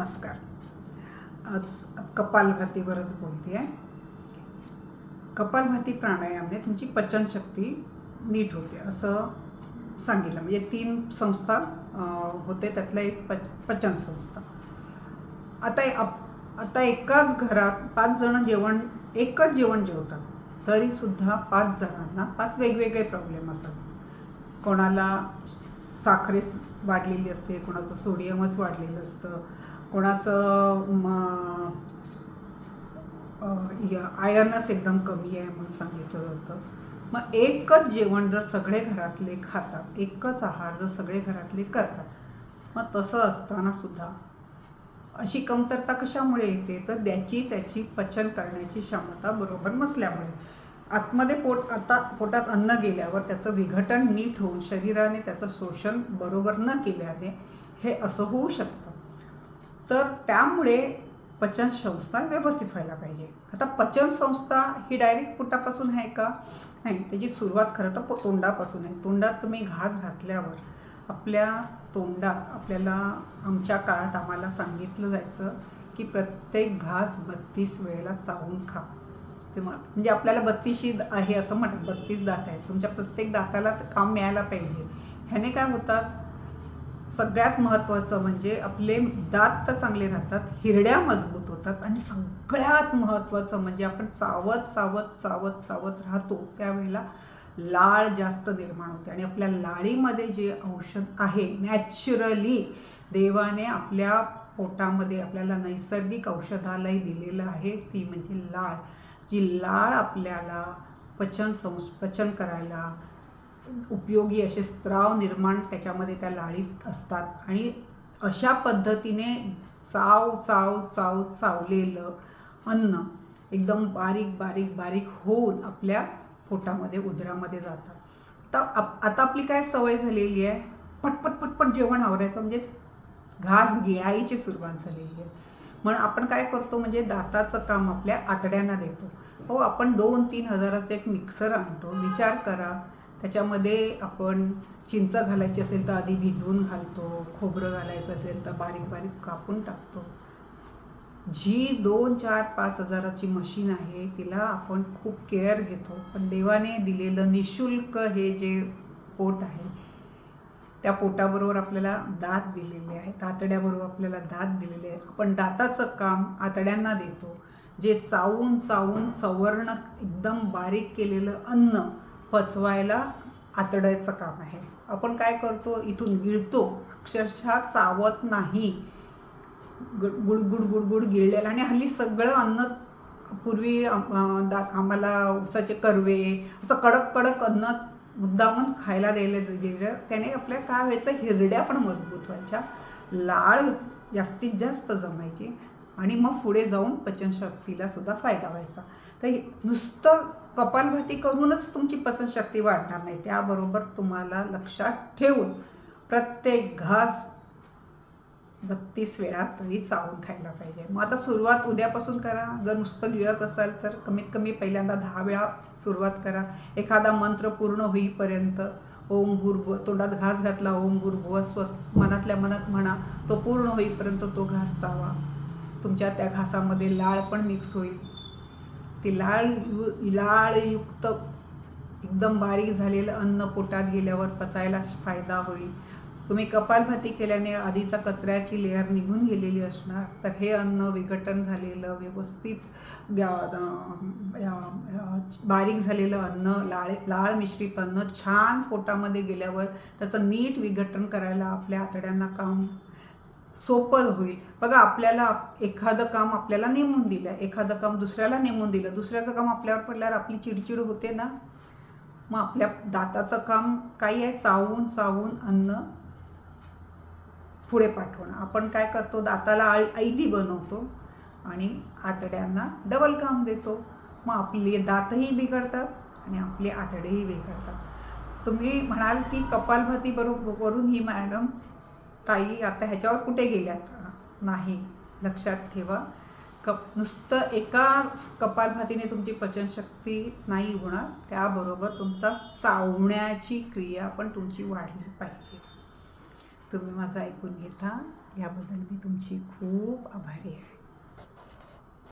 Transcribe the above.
नमस्कार. आज कपालभातीवरच बोलते आहे कपालभाती प्राणायामने तुमची पचनशक्ती नीट होते असं सांगितलं. म्हणजे तीन संस्था होते त्यातल्या एक पच पचन संस्था. आता आप- आता एकाच घरात पाच जणं जेवण एकच जेवण जेवतात तरीसुद्धा पाच जणांना पाच वेगवेगळे प्रॉब्लेम असतात. कोणाला साखरेच वाढलेली असते कोणाचं सोडियमच वाढलेलं असतं कोणाचं म, आयर्नच एकदम कमी आहे म्हणून सांगितलं जातं. मग एकच जेवण जर सगळे घरातले खातात एकच आहार जर सगळे घरातले करतात मग तसं असताना सुद्धा अशी कमतरता कशामुळे येते? तर त्याची त्याची पचन करण्याची क्षमता बरोबर नसल्यामुळे. आतमध्ये पोट आता पोटात अन्न गेल्यावर त्याचं विघटन नीट होऊन शरीराने त्याचं शोषण बरोबर न केल्याने हे असं होऊ शकतं. तर त्यामुळे पचन संस्था व्यवस्थित व्हायला पाहिजे. आता पचन संस्था ही डायरेक्ट पोटापासून आहे का? नाही त्याची सुरुवात खरं तर तोंडापासून आहे. तोंडात तुम्ही घास घातल्यावर आपल्या तोंडात आपल्याला आमच्या काळात आम्हाला सांगितलं जायचं की प्रत्येक घास बत्तीस वेळेला चावून खा. तेव्हा म्हणजे आपल्याला बत्तीशी आहे असं म्हणतात बत्तीस दात आहेत. तुमच्या प्रत्येक दाताला काम मिळायला पाहिजे. ह्याने काय होतात? सगळ्यात महत्त्वाचं म्हणजे आपले दात तर चांगले राहतात हिरड्या मजबूत होतात आणि सगळ्यात महत्त्वाचं म्हणजे आपण सावध सावध सावध सावध राहतो. त्यावेळेला लाळ जास्त निर्माण होते. आणि आपल्या लाळीमध्ये जे औषध आहे नॅचरली देवाने आपल्या पोटामध्ये आपल्याला नैसर्गिक औषधालय दिलेलं आहे ती म्हणजे लाळ. जी लाळ आपल्याला पचन संस पचन करायला उपयोगी असे स्त्राव निर्माण त्याच्यामध्ये त्या लाळीत असतात. आणि अशा पद्धतीने चाव चाव चाव चावलेलं अन्न एकदम बारीक बारीक बारीक होऊन आपल्या पोटामध्ये उदरामध्ये जातात तर आप आता आपली काय सवय झालेली आहे? पटपट पटपट जेवण आवरायचं. म्हणजे घास गिळायची सुरुवात झालेली आहे. म्हणून आपण काय करतो म्हणजे दाताचं काम आपल्या आतड्यांना देतो. हो आपण दोन तीन हजाराचं एक मिक्सर आणतो. विचार करा. त्याच्यामध्ये आपण चिंच घालायची असेल तर आधी भिजवून घालतो. खोबरं घालायचं असेल तर बारीक बारीक कापून टाकतो. जी दोन चार पाच हजाराची मशीन आहे तिला आपण खूप केअर घेतो. पण देवाने दिलेलं निशुल्क हे जे पोट आहे त्या पोटाबरोबर आपल्याला दात दिलेले आहेत. आतड्याबरोबर आपल्याला दात दिलेले आहेत. आपण दाताचं काम आतड्यांना देतो. जे चावून चावून चवर्ण एकदम बारीक केलेलं अन्न पचवायला आतड्याचं काम आहे. आपण काय करतो? इथून गिळतो. अक्षरशः चावत नाही. गुड गुड गुड गुड गुड गिळलेलं आणि हल्ली सगळं अन्न पूर्वी दा आम्हाला उसाचे कर्वे असं कडक कडक अन्न मुद्दामून खायला द्यायला दिलं त्याने आपल्या काय व्हायचं हिरड्या पण मजबूत व्हायच्या. लाळ जास्तीत जास्त जमायची. आणि मग पुढे जाऊन पचनशक्तीला सुद्धा फायदा व्हायचा. तर नुसतं कपालभाती करूनच तुमची पचनशक्ती वाढणार नाही. त्याबरोबर तुम्हाला लक्षात ठेवून प्रत्येक घास बत्तीस वेळा तरी चावून खायला पाहिजे. मग आता सुरुवात उद्यापासून करा. जर नुसतं गिळत असाल तर कमीत कमी पहिल्यांदा दहा वेळा सुरुवात करा. एखादा मंत्र पूर्ण होईपर्यंत ओम भूर्भुव तोंडात घास घातला ओम भूर्भुव स्व मनातल्या मनात म्हणा तो पूर्ण होईपर्यंत तो घास चावा. तुमच्या त्या घासामध्ये लाळ पण मिक्स होईल. ती लाळ यु लाळयुक्त एकदम बारीक झालेलं अन्न पोटात गेल्यावर पचायला फायदा होईल. तुम्ही कपालभाती केल्याने आधीचा कचऱ्याची लेअर निघून गेलेली असणार तर हे अन्न विघटन झालेलं व्यवस्थित बारीक झालेलं अन्न लाळ लाळ मिश्रित अन्न छान पोटामध्ये गेल्यावर त्याचं नीट विघटन करायला आपल्या आतड्यांना काम सोपं होईल. बघा आपल्याला आप- एखादं काम आपल्याला नेमून दिलं एखादं काम दुसऱ्याला नेमून दिलं दुसऱ्याचं काम आपल्यावर पडल्यावर आपली चिडचिड होते ना? मग आपल्या दाताचं काम काही आहे? चावून चावून अन्न पुढे पाठवणं. आपण काय करतो? दाताला आळ ऐदी बनवतो आणि आतड्यांना डबल काम देतो. मग आपले दातही बिघडतात आणि आपले आतडेही बिघडतात. तुम्ही म्हणाल की कपालभाती बरोबर वरून ही मॅडम ताई आता ह्याच्यावर कुठे गेल्यात? नाही. लक्षात ठेवा. कप नुसतं एका कपालभातीने तुमची पचनशक्ती नाही होणार. त्याबरोबर तुमचा चावण्याची क्रिया पण तुमची वाढली पाहिजे. तुम्ही माझं ऐकून घेता. याबद्दल मी तुमची खूप आभारी आहे.